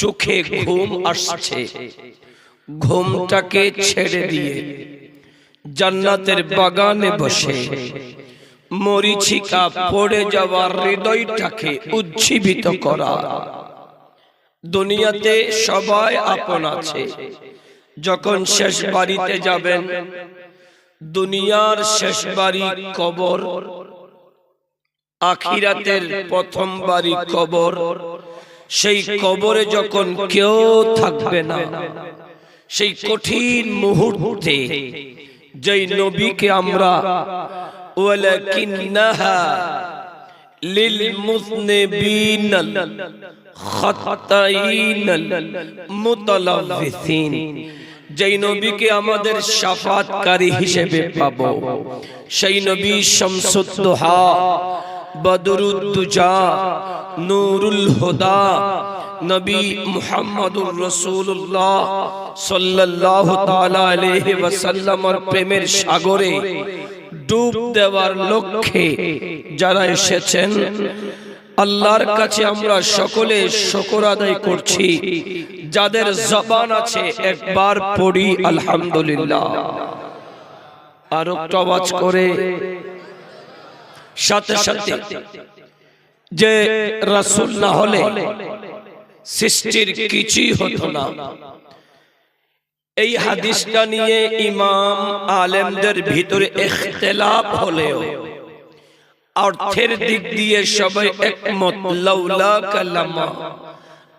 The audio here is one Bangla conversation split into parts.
চোখে ঘুম আসছে। ঘুমটাকে ছেড়ে দিয়ে জান্নাতের বাগানে বসে। মরিচিকা পড়ে যাওয়ার হৃদয়টাকে উজ্জীবিত করা। দুনিয়াতে সবাই আপন আছে। যখন শেষ বাড়িতে যাবেন, দুনিয়ার শেষ বাড়ি কবর। আখিরাতের প্রথম বাড়ি কবর। সেই কবরে যখন কেউ থাকবে না সেই কঠিন মুহূর্তে যেই নবীকে আমরা ওয়ালাকিন্নাহা للمذنبين الخطائين المتلوثين যেই নবীকে আমাদের সাফাতকারী হিসেবে পাবো সেই নবী শামসুদ্দোহা বদরুদ্দুজা নূরুল হুদা, নবী মুহাম্মদুর রাসূলুল্লাহ সাল্লাল্লাহু তাআলা আলাইহি ওয়াসাল্লামের প্রেমের সাগরে ডুব দেওয়ার লক্ষ্যে যারা এসেছেন, আল্লাহর কাছে আমরা সকলে শকর আদায় করছি। যাদের জবান আছে একবার পড়ি, আলহামদুলিল্লাহ। আর আওয়াজ করে, সাথে সাথে যে রাসূল না হলে সৃষ্টির কিছুই হতো না এই হাদিসটা নিয়ে ইমাম আলেমদের ভিতরে ইখতিলাফ হলেও অর্থের দিক দিয়ে সবাই একমত লাউলা কালামা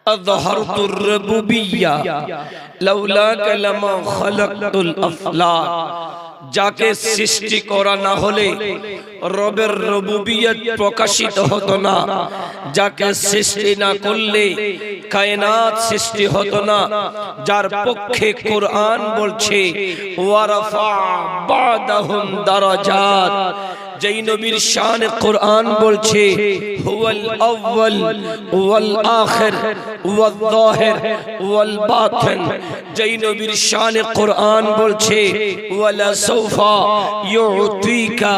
أظهرت الربوبية لولاك لما خلقت الأفلاك যাকে সৃষ্টি করা না হলে রবের রবুবিয়ত প্রকাশিত হতো না। যাকে সৃষ্টি না করলে কায়নাত সৃষ্টি হতো না। যার পক্ষে কোরআন বলছে ওয়ারাফা বাদাহুম দারাজাত। যেই নবীর শান কোরআন বলছে হুয়াল আউয়াল ওয়াল আখির ওয়াল যাহির ওয়াল বাতিন। যেই নবীর শান কোরআন বলছে ওয়ালা সাউফা ইউতিকা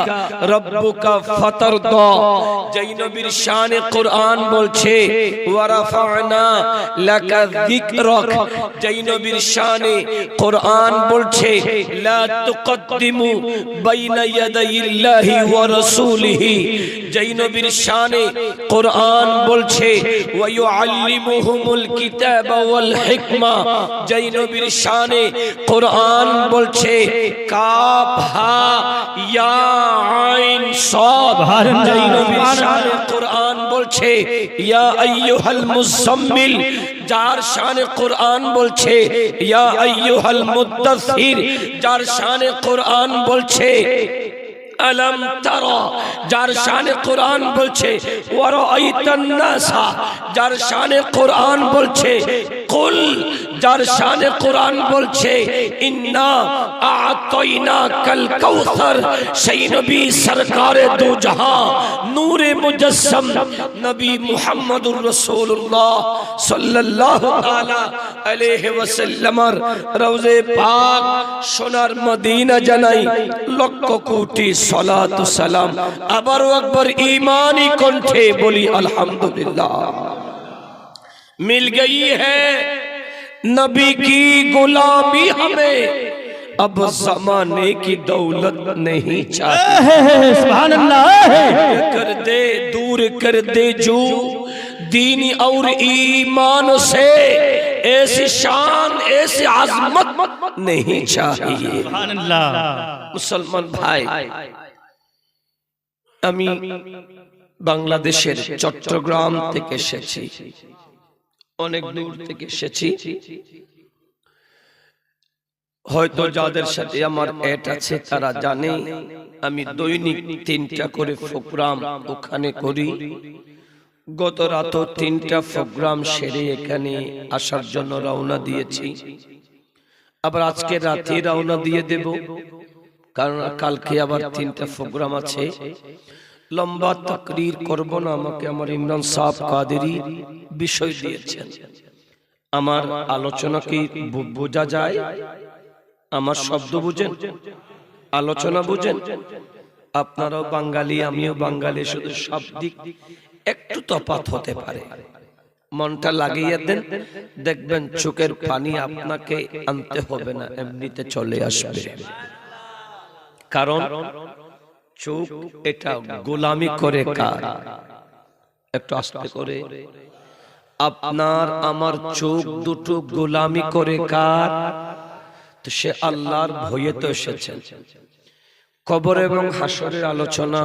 রাব্বুকা ফাতারদা। যেই নবীর শান কোরআন বলছে ওয়ারাফানা লাকা যিকরাক। যেই নবীর শানে কোরআন বলছে লা তুকদ্দিমু বাইনা ইয়াদাইল্লাহি ওয়া রাসূলিহি যেই নবীর শানে কোরআন বলছে ওয়া ইউআল্লিমুহুমুল কিতাবা ওয়াল হিকমা যেই নবীর শানে কোরআন বলছে কাফ হা ইয়া আইন সাদ যেই নবীর শানে কোরআন বলছে ইয়া আইয়ুহাল মুজাম্মিল যার শানে কোরআন বলছে ইয়া আইয়ুহাল মুদ্দাসসির যার শানে কোরআন বলছে আলম তারা, যার শানে কোরআন বলছে ওয়ারাইতান নাসা যার শানে কোরআন বলছে, কুল, যার শানে কোরআন বলছে, ইন্না আতাইনা কাল কাউসার, সেই নবী সরকারে দু জাহান নূরে মুজাসসাম নবী মুহাম্মদুর রাসূলুল্লাহ সাল্লাল্লাহু তাআলা আলাইহি ওয়াসাল্লামের রওজে পাক সোনার মদিনা জানাই লক্ষ কোটি সালাত ও সালাম। আবারও একবার ঈমানি কণ্ঠে বলি আলহামদুলিল্লাহ। মিল গই হ্যায়, নবী কি গোলামি হমে अब जमाने की दौलत नहीं चाहिए सुभान अल्लाह कर दे दूर कर दे जो दीन और ईमान से ऐसी शान ऐसी आजमत नहीं चाहिए सुभान अल्लाह মুসলমান ভাই আমি বাংলাদেশের চট্টগ্রাম থেকে এসেছি অনেক দূর থেকে এসেছি হয়তো যাদের সাথে আমার এট আছে তারা জানে আমি দৈনিক তিনটা করে প্রোগ্রাম ওখানে করি। গত রাত তিনটা প্রোগ্রাম সেরে এখানে আসার জন্য রওনা দিয়েছি। আবার আজকে রাতে রওনা দিয়ে দেব। কারণ কালকে আবার তিনটা প্রোগ্রাম আছে। লম্বা তাকরির করব না আমাকে আমার ইমরান সাহেব কাদেরি বিষয় দিয়েছেন। আমার আলোচনা কি বোঝা যায়? আমার শব্দ বুঝেন আলোচনা বুঝেন। আপনারাও বাঙালি আমিও বাঙালি শুধু সব দিক একটু তফাৎ হতে পারে। মনটা লাগিয়ে দেন দেখবেন চোখের পানি আপনাকে আনতে হবে না এমনিতে চলে আসবে। কারণ চোখ এটা গোলামি করে কার একটু আস্তে করে আপনার আমার চোখ দুটো গোলামি করে কার তো সে আল্লাহর ভয়ে তো এসেছেন। কবর এবং হাসরের আলোচনা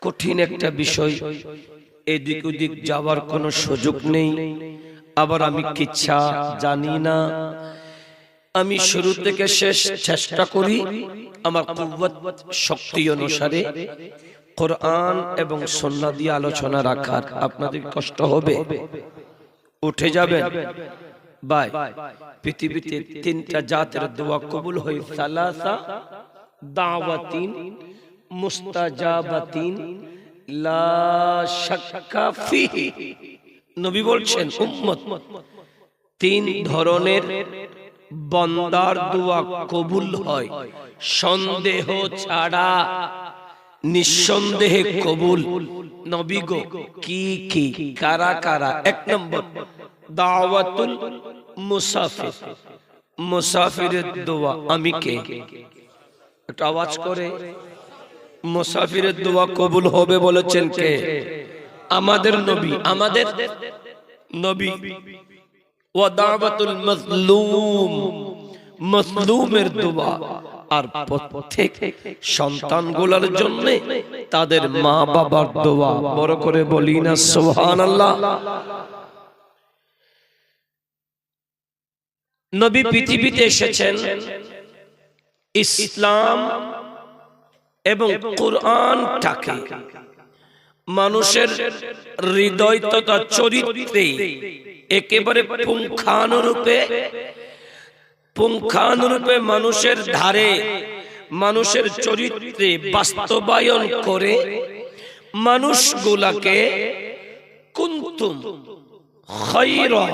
কঠিন একটা বিষয়। এদিক ওদিক যাওয়ার কোনো সুযোগ নেই। আবার আমি কিচ্ছা জানি না। আমি শুরু থেকে শেষ চেষ্টা করি আমার শক্তি অনুসারে কোরআন এবং সন্না দিয়ে আলোচনা রাখার। আপনাদের কষ্ট হবে। উঠে যাবেন। বাই। পৃথিবীতে তিনটা জাতের দোয়া কবুল হই সালাসা, দাওয়াতিন, মুস্তাজাবাতিন, লা শাক্কা ফিহি। নবী বলছেন, উম্মত, তিন ধরনের বন্দার দোয়া কবুল হয়। সন্দেহ ছাড়া, নিঃসন্দেহে কবুল। নবী গো, কি কি, কারা কারা? এক নম্বর দাওয়াতুল মুসাফির। মুসাফিরের দোয়া, আমি কে? একটু আওয়াজ করে। মুসাফিরের দোয়া কবুল হবে বলেছেন কে? আমাদের নবী আমাদের নবী। ওয়া দাওয়াতুল মাজলুম, মাজলুমের দোয়া। আর প্রত্যেক সন্তানগুলোর জন্য তাদের মা বাবার দোয়া। বড় করে বলি না, সুবহানাল্লাহ। নবী পৃথিবীতে এসেছেন ইসলাম এবং কোরআনটাকে। মানুষের হৃদয় তথা চরিত্রে একেবারে পুঙ্খানুরূপে পুঙ্খানুরূপে মানুষের ধারে মানুষের চরিত্রে বাস্তবায়ন করে মানুষগুলাকে কুন্তুম খায়রা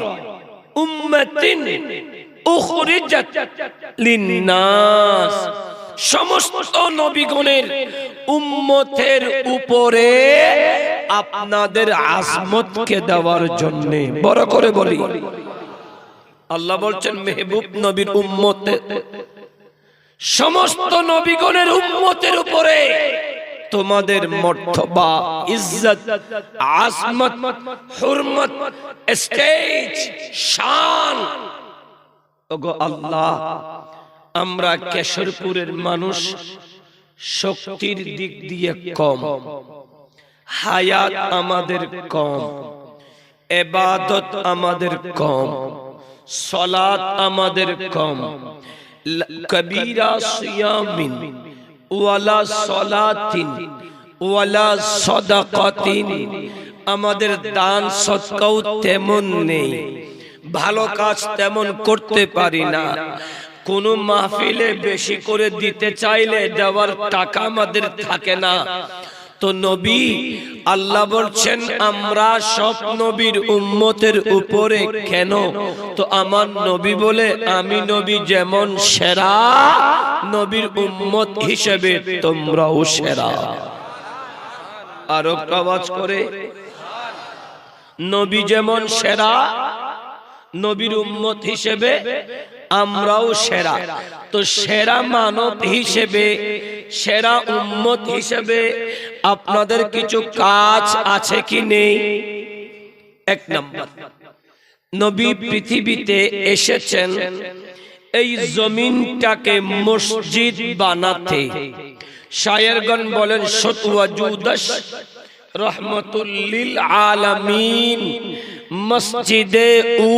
উম্মাতিন লিন্নাস। সমস্ত নবীগণের উম্মতের উপরে আপনাদের আজমতকে দেওয়ার জন্য। বড় করে বলি। আল্লাহ বলছেন, মেহবুব নবীর উম্মতে। সমস্ত নবীগণের উম্মতের উপরে তোমাদের মর্তবা, ইজ্জত, আজমত, হুরমত, স্টেজ, শান ওগো আল্লাহ, আমরা কেশরপুরের মানুষ, শক্তির দিক দিয়ে কম, হায়াত আমাদের কম, এবাদত আমাদের কম সলাত আমাদের কম, কবিরা সিয়ামিন, ওয়ালা সলাতিন, ওয়ালা সদাকাতিন, আমাদের দান সৎকাও তেমন নেই। ভালো কাজ তেমন করতে পারি না। কোন মাহফিলে বেশি করে দিতে চাইলে দেওয়ার টাকা আমাদের থাকে না। তো নবী আল্লাহ বলছেন আমরা সব নবীর উম্মতের উপরে কেন? তো আমার নবী বলে আমি নবী যেমন সেরা নবীর উম্মত হিসেবে তোমরাও সেরা। আরও আওয়াজ করে নবী যেমন সেরা নবীর উম্মত হিসেবে আমরাও সেরা। তো সেরা মানব হিসেবে, সেরা উম্মত হিসেবে আপনাদের কিছু কাজ আছে কি নেই? এক নম্বর, নবী পৃথিবীতে এসেছেন এই জমিনটাকে মসজিদ বানাতে। শায়েরগণ বলেন সতুয়া জুদশ রহমতুল্লিল আলামিন। মসজিদে উ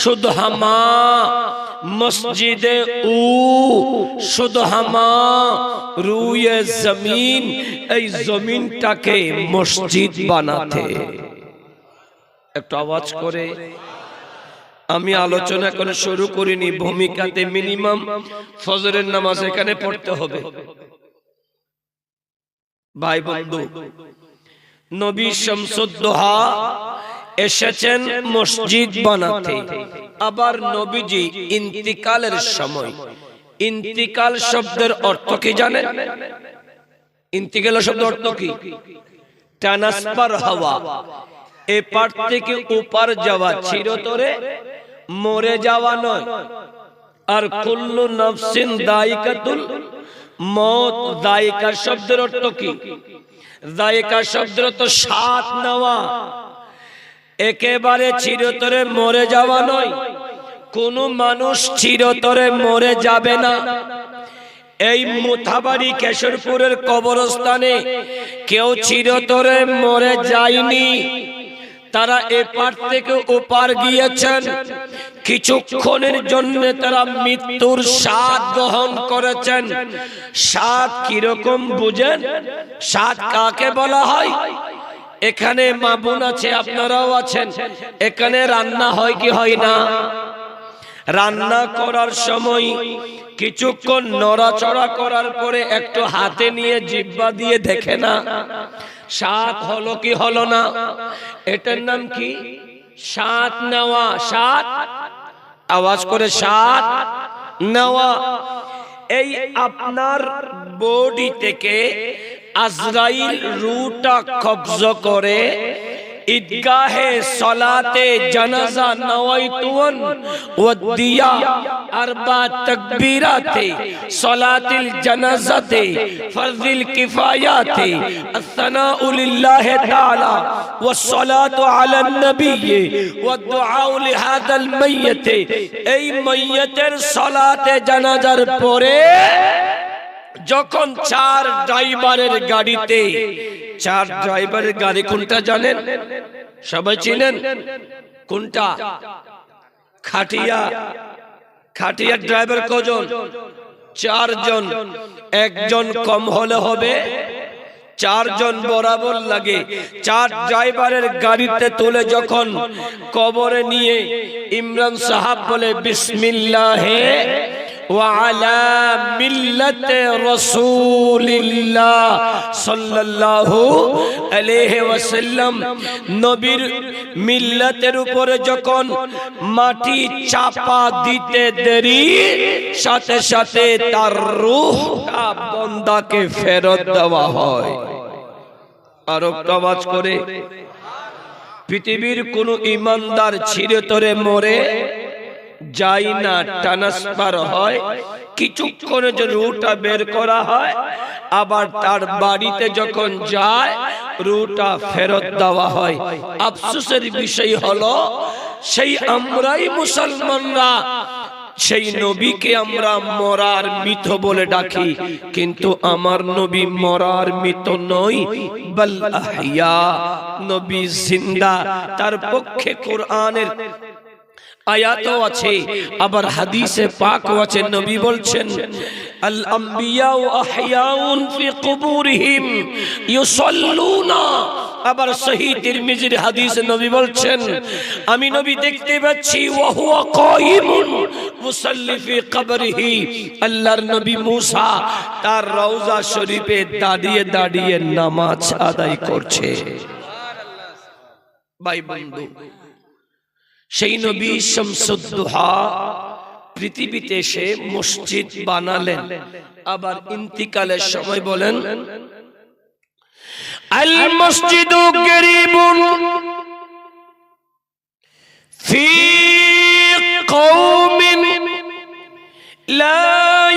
সুদহামা মসজিদে উ সুদহামা রুয়ে জমিন, এই জমিনটাকে মসজিদ বানাতে। একটু আওয়াজ করে। আমি আলোচনা করে শুরু করিনি, ভূমিকাতে মিনিমাম ফজরের নামাজ এখানে পড়তে হবে। ভাই বন্ধু, নবী শামসুদ্দোহা এসেছেন মসজিদ বানাতে। আবার নবীজি ইন্তিকালের সময়। ইন্তিকাল শব্দের অর্থ কি জানেন? ইন্তিকাল শব্দের অর্থ কি? ট্রান্সফার হওয়া। এপার থেকে ওপার যাওয়া চিরতরে, মরে যাওয়া নয়। আর কুল্লু নফসিন দায়িকাতুল মত দায়িকা শব্দের অর্থ কি? দায়িকা শব্দের অর্থ সাত নেওয়া। একেবারে চিরতরে মরে যাওয়া নয়। কোন মানুষ চিরতরে মরে যাবে না। এই মুথাবাড়ি কেশরপুরের কবরস্থানে কেউ চিরতরে মরে যায়নি। তারা এপার থেকে ওপার গিয়েছেন। কিছুক্ষণের জন্য তারা মৃত্যুর স্বাদ গ্রহণ করেছেন। স্বাদ কীরকম বুঝেন? স্বাদ কাকে বলা হয়? এখানে মা বোন আছে, আপনারাও আছেন। এখানে রান্না হয় কি হয় না? রান্না করার সময় কিছুক্ষণ নড়াচড়া করার পরে একটু হাতে নিয়ে জিব্বা দিয়ে দেখে না। সাত হলো কি হলো না? এটার নাম কি? সাত নেওয়া। সাত আওয়াজ করে সাত নেওয়া। এই আপনার বডি থেকে আজরাইল রুটা কবজ করে, ঈদগাহে সলাতে জানাজা নওয়াইতুন দিয়া আরবা তাকবীরাতে, সলাতিল জানাজাতে, ফরজিল কিফায়াতে, আসসানাউ লিল্লাহ তাআলা ওয়াসসালাতু আলা নবী ওয়াদুআউ লিহাদাল মাইয়িত। এই মাইয়িতের সলাতে জানাজার পরে যখন চার ড্রাইভারের গাড়িতে, চার ড্রাইভারের গাড়ি কোনটা জানেন? সবাই চিনেন? কোনটা? খাটিয়া। খাটিয়ার ড্রাইভার কজন? চারজন। একজন কম হলে হবে, চারজন বরাবর লাগে। চার ড্রাইভারের গাড়িতে তুলে যখন কবরে নিয়ে ইমরান সাহাব বলে, বিসমিল্লাহে وعلى ملة رسول الله صلى الله عليه وسلم নবীর মিল্লাতের উপরে যখন মাটি চাপা দিতে দেরি সাথে সাথে তার রূহটা বন্দাকে ফেরত দেওয়া হয় আর আওয়াজ করে পৃথিবীর কোন ইমানদার চিরতরে মরে যাই না ট্রান্সফার হয়, কিছুক্ষণে যে রুটা বের করা হয়, আবার তার বাড়িতে যখন যায়, রুটা ফেরত দেওয়া হয়। আফসোসের বিষয় হলো, সেই আমরাই মুসলমানরা, সেই নবীকে আমরা মরার মিথ বলে ডাকি, কিন্তু আমার নবী মরার মিথ নই, বল নবী জিন্দা, তার পক্ষে কোরআনের আয়াতও আছে আবার হাদিসে পাকও আছে নবী বলছেন আল আম্বিয়া আহয়াউন ফি কুবুরিহিম ইউসাল্লুনা। আবার সহি তিরমিজির হাদিসে নবী বলছেন আমি নবী দেখতে পাচ্ছি ওয়া হুয়া কায়িমুন মুসাল্লি ফি কবরিহি। আল্লাহর নবী মূসা তার রওজা শরীফে দাঁড়িয়ে দাঁড়িয়ে নামাজ আদায় করছে। ভাই বন্ধু সেই নবী শামসুদ্দোহা পৃথিবীতে এসে মসজিদ বানালেন। আবার ইন্তিকালের সময় বলেন আল মসজিদু গরিবুন ফি কওমিন লা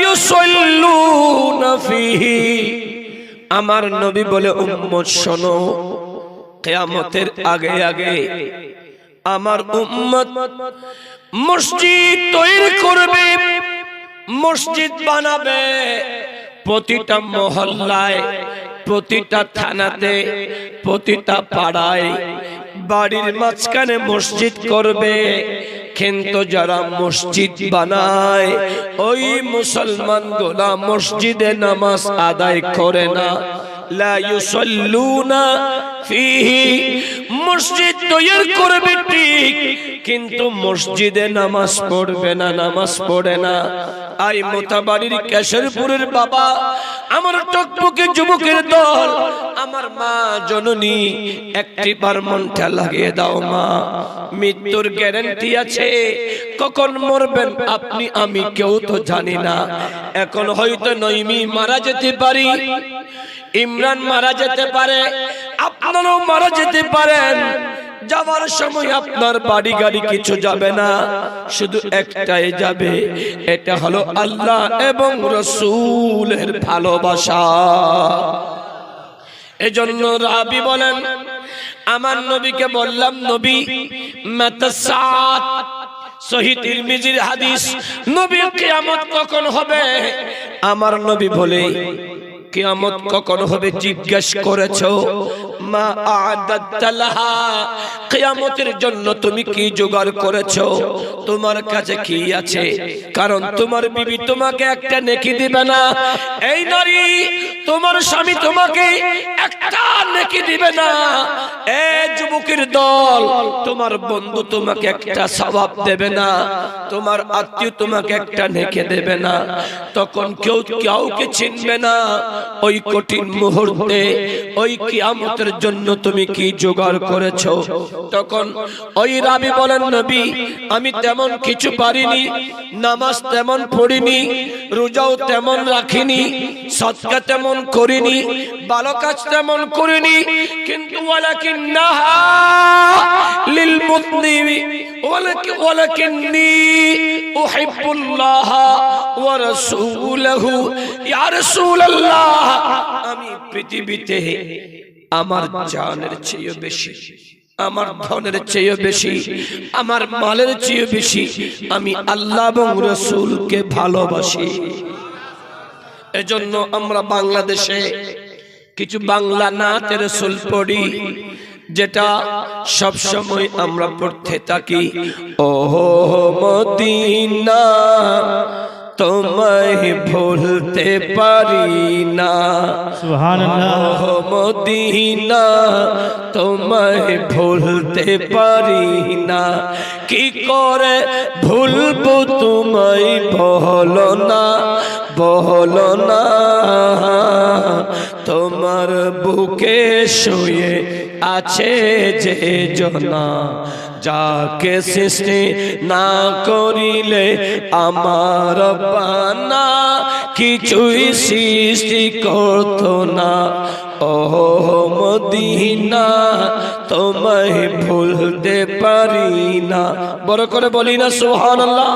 ইউসাল্লুনা ফিহি। আমার নবী বলে, উম্মত শোনো, কিয়ামতের আগে আগে আমার উম্মত মসজিদ তৈরি করবে, মসজিদ বানাবে। প্রতিটা মহল্লায়, প্রতিটা থানাতে, প্রতিটা পাড়ায় বাড়ির মাঝখানে মসজিদ করবে। কিন্তু যারা মসজিদ বানায়, ওই মুসলমান গোলা মসজিদে নামাজ আদায় করে না। লা ইউসাল্লুনা ফিহি মসজিদ তৈরি করবে ঠিক, কিন্তু মসজিদে নামাজ পড়বে না, নামাজ পড়ে না। আই মোতাবাড়ির কেশরপুরের বাবা, আমার টকবকে যুবকের দল, আমার মা জননী, একটি বার মনটা লাগিয়ে দাও মা। মৃত্যুর গ্যারান্টি আছে, কখন মরবেন আপনি আমি কেউ তো জানি না। এখন হয়তো নইমি মারা যেতে পারি, ইমরান মারা যেতে পারে আপনারাও মারা যেতে পারেন। যাওয়ার সময় আপনার বাড়ি গাড়ি কিছু যাবে না, শুধু একটাই যাবে, এটা হলো আল্লাহ এবং রসুলের ভালোবাসা। এজন্য রাবি বলেন, আমার নবীকে বললাম, নবী, মাতাসাত সহিদ তিরমিজির হাদিস, নবী কিয়ামত কখন হবে? আমার নবী বলে, কিয়ামত কখন হবে জিজ্ঞেস করেছ? মা আদাত্তালাহা কিয়ামতের জন্য তুমি কি জোগাড় করেছ? তোমার কাছে কি আছে? কারণ তোমার বিবি তোমাকে একটা নেকি দিবে না। এই নারী, তোমার স্বামী তোমাকে একটা নেকি দিবে না। এ যুবকের দল, তোমার বন্ধু তোমাকে একটা স্বভাব দেবে না। তোমার আত্মীয় তোমাকে একটা নেকে দেবে না। তখন কেউ কাউকে চিনবে না। ওই কঠিন মুহূর্তে, ওই কিয়ামতের জন্য তুমি কি জোগাড় করেছ? তখন ওই রাবি বলেন, নবী, আমি তেমন কিছু পারিনি, নামাজ তেমন পড়িনি, রোজাও তেমন রাখিনি সৎকা তেমন করিনি ভালো কাজ তেমন করিনি, কিন্তু নাহা আমি পৃথিবীতে আমার জানের চেয়ে বেশি আমার ধনের চেয়ে বেশি আমার মালের চেয়ে বেশি আমি আল্লাহ এবং রসুলকে ভালোবাসি। এজন্য আমরা বাংলাদেশে কিছু বাংলা নাচের রসুল পড়ি যেটা সব সময় আমরা পড়তে থাকি। ও মদিনা। তোমায় ভুলতে পারি না। মদিনা তোমায় ভুলতে পারি না। কি করে ভুলবো তোমায়? বলো না বলো না। তোমার বুকে শুয়ে আছে যে জনা। যাকে সৃষ্টি না করিলে আমার পানা কিছুই সৃষ্টি করত না। ও মদিনা, তোমায় ভুলতে পারি না। বড় করে বলি না সোহান আল্লাহ